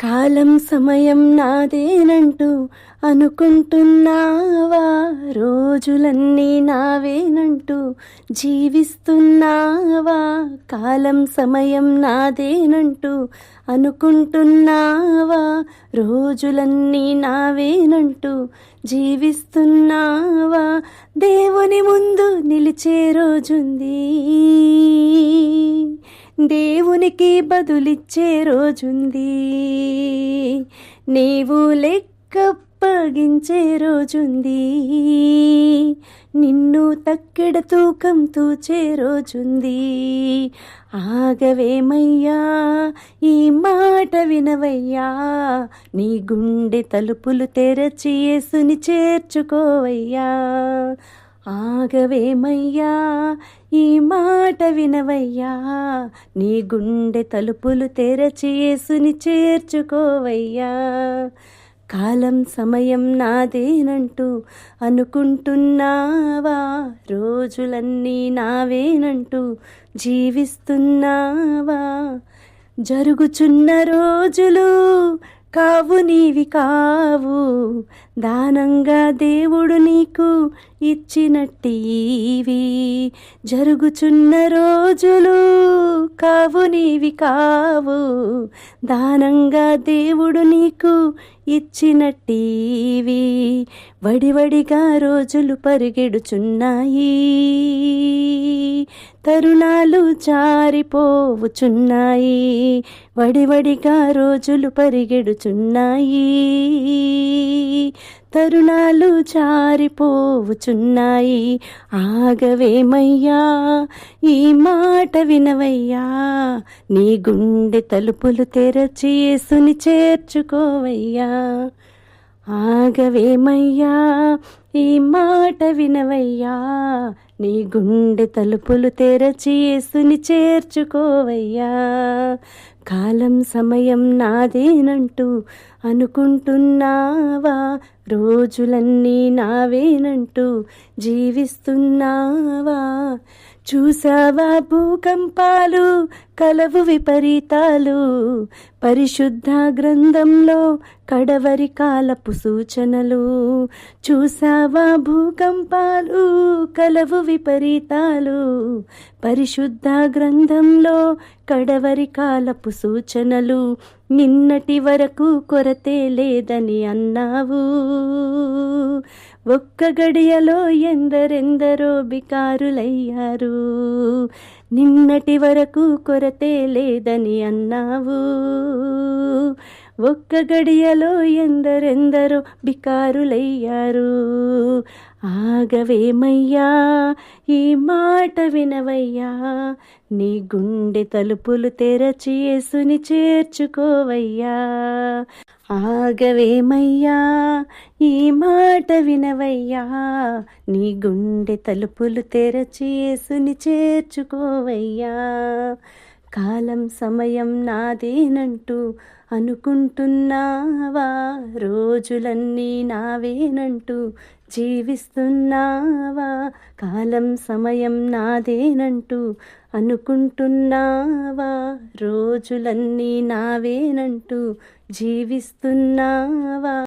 కాలం సమయం నాదేనంటూ అనుకుంటున్నావా? రోజులన్నీ నావేనంటూ జీవిస్తున్నావా? కాలం సమయం నాదేనంటూ అనుకుంటున్నావా? రోజులన్నీ నావేనంటూ జీవిస్తున్నావా? దేవుని ముందు నిలిచే రోజుంది. దేవునికి బదులిచ్చే రోజుంది. నీవు లెక్కప్పగించే రోజుంది. నిన్ను తక్కెడ తూకం తూచే రోజుంది. ఆగవేమయ్యా ఈ మాట వినవయ్యా నీ గుండె తలుపులు తెరచి యేసుని చేర్చుకోవయ్యా. ఆగవేమయ్యా? ఈ మాట వినవయ్యా. నీ గుండె తలుపులు తెరచి యేసుని చేర్చుకోవయ్యా. కాలం సమయం నాదేనంటూ అనుకుంటున్నావా? రోజులన్నీ నావేనంటూ జీవిస్తున్నావా? జరుగుచున్న రోజులు కావు నీవి కావు. దానంగా దేవుడు నీకు ఇచ్చినట్టివి జరుగుచున్న రోజులు కావు నీవి కావు. దానంగా దేవుడు నీకు ఇచ్చిన టీవీ వడివడిగా రోజులు పరిగెడుచున్నాయి. తరుణాలు జారిపోవుచున్నాయి. వడివడిగా రోజులు పరిగెడుచున్నాయి. తరుణాలు జారిపోవుచున్నాయి ఆగవేమయ్యా? ఈ మాట వినవయ్యా? నీ గుండె తలుపులు తెరచి యేసుని చేర్చుకోవయ్యా. ఆగవేమయ్యా? ఈ మాట వినవయ్యా? నీ గుండె తలుపులు తెరచి యేసుని చేర్చుకోవయ్యా. కాలం సమయం నాదేనంటూ అనుకుంటున్నావా? రోజులన్నీ నావేనంటూ జీవిస్తున్నావా? చూసావా భూకంపాలు కలవు విపరీతాలు? పరిశుద్ధ గ్రంథంలో కడవరి కాలపు సూచనలు? చూసావా భూకంపాలు కలవు విపరీతాలు? పరిశుద్ధ గ్రంథంలో కడవరి కాలపు సూచనలు నిన్నటి వరకు కొరతే లేదని అన్నావు. ఒక్క గడియలో ఎందరెందరో బికారులయ్యారు. నిన్నటి వరకు కొరతే లేదని అన్నావు. ఒక్క గడియలో ఎందరెందరో బికారులయ్యారు. ఆగవేమయ్యా? ఈ మాట వినవయ్యా? నీ గుండె తలుపులు తెరచి యేసుని చేర్చుకోవయ్యా. ఆగవేమయ్యా? ఈ మాట వినవయ్యా? నీ గుండె తలుపులు తెరచి యేసుని చేర్చుకోవయ్యా. కాలం సమయం నాదేనంటూ అనుకుంటున్నావా? రోజులన్నీ నావేనంటూ జీవిస్తున్నావా? కాలం సమయం నాదేనంటూ అనుకుంటున్నావా? రోజులన్నీ నావేనంటూ జీవిస్తున్నావా?